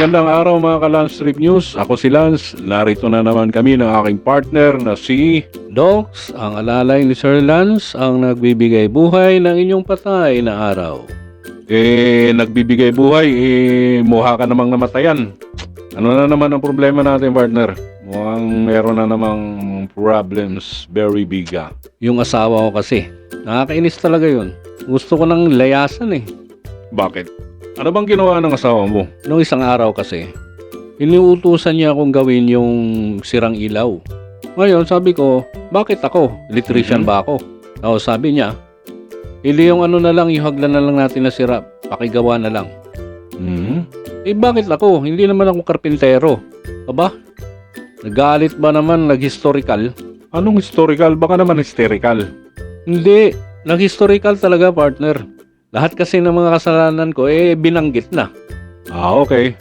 Magandang araw mga ka-Lance Trip News. Ako si Lance. Narito na naman kami ng aking partner na si... Docs, ang alalay ni Sir Lance ang nagbibigay buhay ng inyong patay na araw. Eh, nagbibigay buhay, eh, muha ka namang namatayan. Ano na naman ang problema natin, partner? Mukhang meron na namang problems very big ah. Yung asawa ko kasi, nakakainis talaga yun. Gusto ko nang layasan eh. Bakit? Ano bang ginawa ng asawa mo? Noong isang araw kasi, iniutusan niya akong gawin yung sirang ilaw. Ngayon, sabi ko, bakit ako? Electrician Mhm. ba ako? O, sabi niya, ili yung ano na lang, yung hagdan na lang natin na sira, pakigawa na lang. Hmm? Eh bakit ako? Hindi naman ako karpintero. Aba? Nagalit ba naman nag-historical? Anong historical? Baka naman hysterical. Hindi. Nag-historical talaga, partner. Lahat kasi ng mga kasalanan ko, eh, binanggit na. Ah, okay.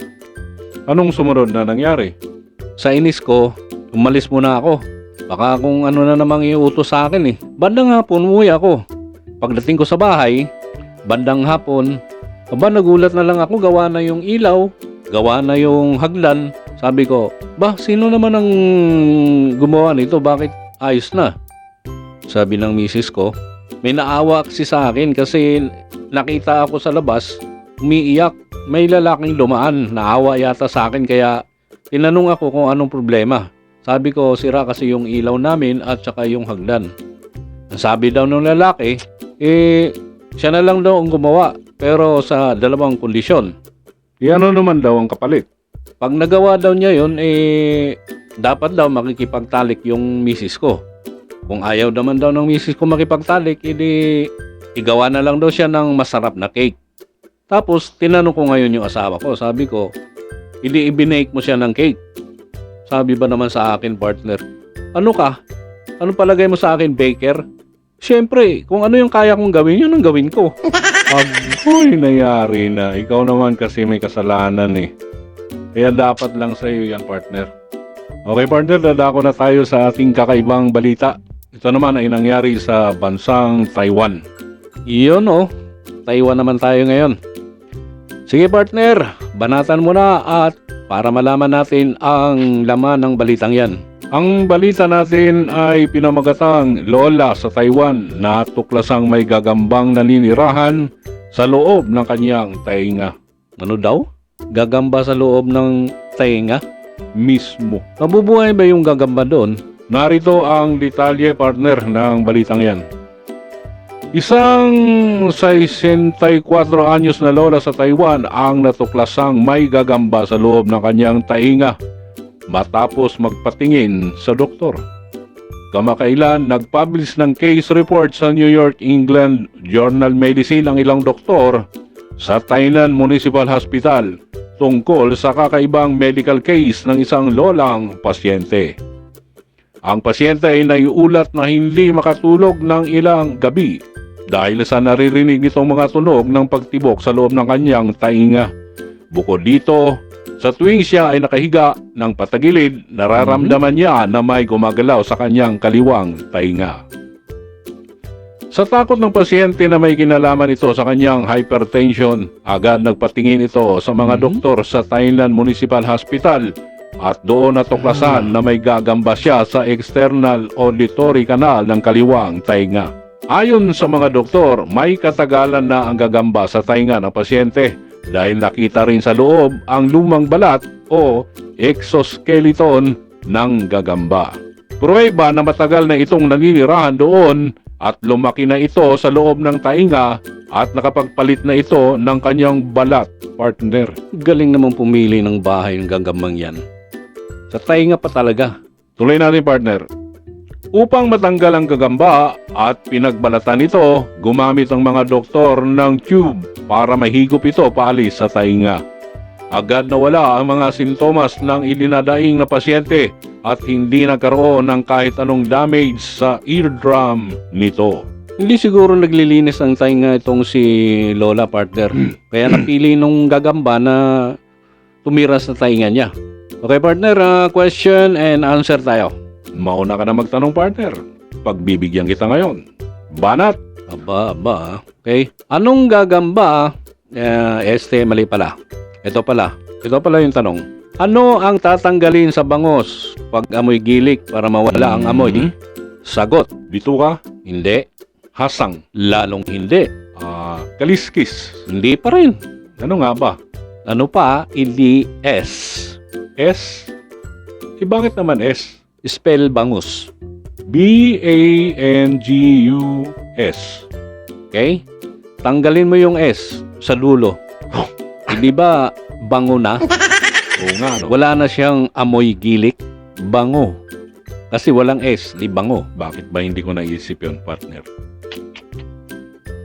Anong sumunod na nangyari? Sa inis ko, umalis muna ako. Baka kung ano na namang iutos sa akin eh. Bandang hapon, umuwi ako. Pagdating ko sa bahay, bandang hapon, aba nagulat na lang ako, gawa na yung ilaw, gawa na yung hagdan. Sabi ko, ba, sino naman ang gumawa nito? Bakit ayos na? Sabi ng misis ko, may naawa kasi sa akin kasi nakita ako sa labas, umiiyak. May lalaking dumaan, naawa yata sa akin kaya tinanong ako kung anong problema. Sabi ko, sira kasi yung ilaw namin at saka yung hagdan. Ang Sabi daw ng lalaki, eh, siya na lang daw ang gumawa, pero sa dalawang kondisyon. Eh, ano naman daw ang kapalit? Pag nagawa daw niya yun, eh, dapat daw makikipagtalik yung misis ko. Kung ayaw naman daw ng misis ko makipagtalik, edi igawa na lang daw siya ng masarap na cake. Tapos, tinanong ko ngayon yung asawa ko. Sabi ko, hindi ibinake mo siya ng cake. Sabi ba naman sa akin, partner, ano ka? Ano palagay mo sa akin, baker? Siyempre, kung ano yung kaya kong gawin, yun ang gawin ko. Agoy, nangyari na. Ikaw naman kasi may kasalanan eh. Kaya dapat lang sa iyo yan, partner. Okay, partner, dadako na tayo sa ating kakaibang balita. Ito naman ay nangyari sa bansang Taiwan. Iyon oh. Taiwan naman tayo ngayon. Sige partner, banatan mo na at para malaman natin ang laman ng balitang yan. Ang balita natin ay pinamagatang lola sa Taiwan na tuklasang may gagambang naninirahan sa loob ng kanyang tainga Ano daw? Gagamba sa loob ng tainga? mismo. Mabubuhay ba yung gagamba doon? Narito ang detalye partner ng balitang yan. Isang 64 anyos na lola sa Taiwan ang natuklasang may gagamba sa loob ng kanyang tainga matapos magpatingin sa doktor. Kamakailan, nag-publish ng case report sa New York, England Journal Medicine ang ilang doktor sa Tainan Municipal Hospital tungkol sa kakaibang medical case ng isang lolang pasyente. Ang pasyente ay naiulat na hindi makatulog ng ilang gabi dahil sa naririnig nitong mga tunog ng pagtibok sa loob ng kanyang tainga. Bukod dito, sa tuwing siya ay nakahiga ng patagilid, nararamdaman niya na may gumagalaw sa kanyang kaliwang tainga. Sa takot ng pasyente na may kinalaman ito sa kanyang hypertension, agad nagpatingin ito sa mga Mhm. doktor sa Thailand Municipal Hospital at doon natuklasan na may gagamba siya sa external auditory canal ng kaliwang tainga. Ayon sa mga doktor, may katagalan na ang gagamba sa tainga ng pasyente dahil nakita rin sa loob ang lumang balat o exoskeleton ng gagamba. Pruweba na matagal na itong naninirahan doon at lumaki na ito sa loob ng tainga at nakapagpalit na ito ng kanyang balat, partner. Galing namang pumili ng bahay ng gagambang yan. Sa tainga pa talaga. Tuloy natin, partner. Upang matanggal ang gagamba at pinagbalatan ito, gumamit ang mga doktor ng tube para mahigop ito paalis sa tainga. Agad nawala ang mga sintomas ng ilinadaing na pasyente at hindi nagkaroon ng kahit anong damage sa eardrum nito. Hindi siguro naglilinis ng tainga itong si Lola partner. Kaya napili nung gagamba na tumira sa tainga niya. Okay partner, ah, question and answer tayo. Mauna ka na magtanong, partner. Pagbibigyan kita ngayon. Banat! Aba, aba. Okay. Anong gagamba? Uh, este, mali pala. Ito pala. Ito pala yung tanong. Ano ang tatanggalin sa bangos pag amoy gilik para mawala ang amoy? Mhm. Sagot, Dito ka, hindi. hasang, Lalong hindi. ah, kaliskis. Hindi pa rin. Ano nga ba? Ano pa? Hindi S. S? Eh bakit naman S? Spell bangus. B-A-N-G-U-S. Okay? Tanggalin mo yung S sa dulo. Hindi ba bango na? Oo nga, no? Wala na siyang amoy gilik. Bango. Kasi walang S, di bango. Bakit ba hindi ko naisip yon partner?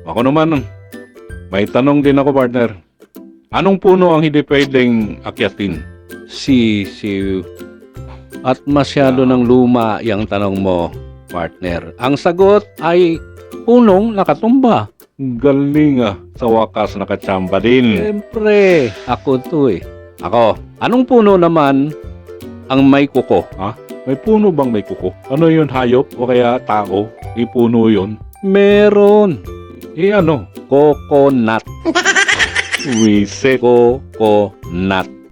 Ako naman, may tanong din ako, partner. Anong puno ang hindi pwedeng akyatin? Si, si... At masyado ng luma yung tanong mo, partner. Ang sagot ay punong nakatumba. Galing ah. Sa wakas, nakachamba din. Siyempre, ako to eh. Ako, anong puno naman ang may kuko? May puno bang may kuko? Ano yun, hayop o kaya tao? Di puno yun. Meron. Eh ano? Coconut. Wiset. Coconut.